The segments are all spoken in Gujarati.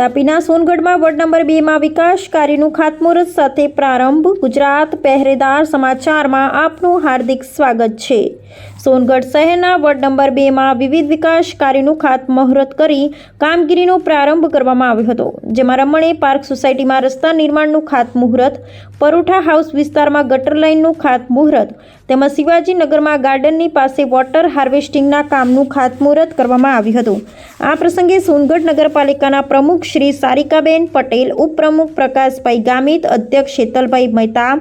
તાપીના સોનગઢમાં વોર્ડ નંબર બેમાં વિકાસ કાર્યનું ખાતમુહૂર્ત સાથે પ્રારંભ. ગુજરાત પહેરેદાર સમાચારમાં આપનું હાર્દિક સ્વાગત છે. સોનગઢ શહેરના વોર્ડ નંબર બેમાં વિવિધ વિકાસ કાર્યનું ખાતમુહૂર્ત કરી કામગીરીનો પ્રારંભ કરવામાં આવ્યો હતો, જેમાં રમણે પાર્ક સોસાયટીમાં રસ્તા નિર્માણનું ખાતમુહૂર્ત, પરોઠા હાઉસ વિસ્તારમાં ગટર લાઇનનું ખાતમુહૂર્ત, તેમજ શિવાજીનગરમાં ગાર્ડનની પાસે વોટર હાર્વેસ્ટિંગના કામનું ખાતમુહૂર્ત કરવામાં આવ્યું હતું. આ પ્રસંગે સોનગઢ નગરપાલિકાના પ્રમુખ શ્રી સારિકાબેન પટેલ, ઉપપ્રમુખ પ્રકાશભાઈ ગામિત, અધ્યક્ષ શેતલભાઈ મહેતા,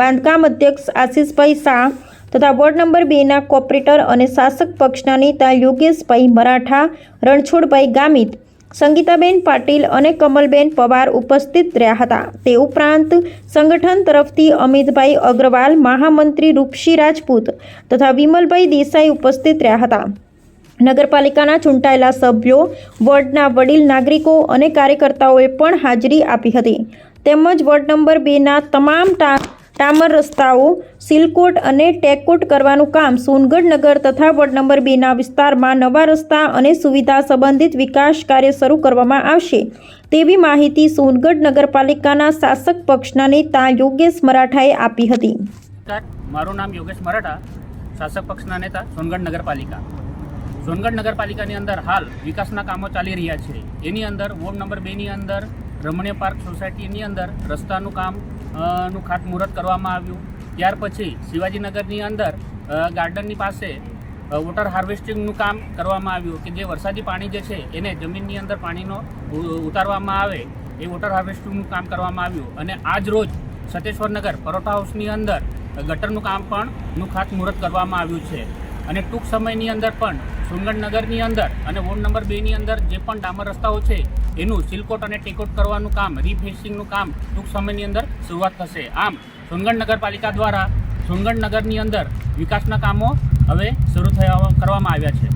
બાંધકામ અધ્યક્ષ આશીષભાઈ શાહ તથા વોર્ડ નંબર બેના કોર્પોરેટર અને શાસક પક્ષના નેતા યોગેશભાઈ મરાઠા, રણછોડભાઈ ગામિત, સંગીતાબેન પાટીલ અને કમલબેન પવાર ઉપસ્થિત રહ્યા હતા. તે ઉપરાંત સંગઠન તરફથી અમિતભાઈ અગ્રવાલ, મહામંત્રી રૂપસી રાજપૂત તથા વિમલભાઈ દેસાઈ ઉપસ્થિત રહ્યા હતા. નગરપાલિકાના ચૂંટાયેલા સભ્યો, વોર્ડના વડીલ નાગરિકો અને કાર્યકર્તાઓએ પણ હાજરી આપી હતી. તેમજ વોર્ડ નંબર બેના તમામ ટા ડામર રસ્તાઓ, સિલકોટ અને ટેકોટ કરવાનું કામ સોનગઢ નગર તથા વોર્ડ નંબર બેના વિસ્તારમાં નવા રસ્તા અને સુવિધા સંબંધિત વિકાસ કાર્ય શરૂ કરવામાં આવશે. તેવી માહિતી સોનગઢ નગરપાલિકાના શાસક પક્ષના નેતા યોગેશ મરાઠાએ આપી હતી. મારું નામ યોગેશ મરાઠા, શાસક પક્ષના નેતા, સોનગઢ નગરપાલિકા. સોનગઢ નગરપાલિકાની અંદર હાલ વિકાસના કામો ચાલી રહ્યા છે. એની અંદર, વોર્ડ નંબર બેની અંદર, રમણીય પાર્ક સોસાયટીની અંદર રસ્તાનું કામ નું ખાતમુહૂર્ત કરવામાં આવ્યું. ત્યાર પછી શિવાજીનગરની અંદર ગાર્ડનની પાસે વોટર હાર્વેસ્ટિંગનું કામ કરવામાં આવ્યું કે જે વરસાદી પાણી જે છે એને જમીનની અંદર પાણીનો ઉતારવામાં આવે એ વોટર હાર્વેસ્ટિંગનું કામ કરવામાં આવ્યું. અને આજ રોજ સતેશ્વરનગર પરોઠા હાઉસની અંદર ગટરનું કામ પણ નું ખાતમુહૂર્ત કરવામાં આવ્યું છે. અને ટૂંક સમયની અંદર પણ સુંગર નગરની અંદર અને વોર્ડ નંબર બેની અંદર જે પણ ડામર રસ્તાઓ છે, એનું સિલકોટ અને ટેકોટ કરવાનું કામ રીફેસિંગનું કામ ટૂંક સમયની અંદર શરૂઆત થશે. આમ સોનગઢ નગરપાલિકા દ્વારા સોનગઢ નગરની અંદર વિકાસના કામો હવે શરૂ થયા કરવામાં આવ્યા છે.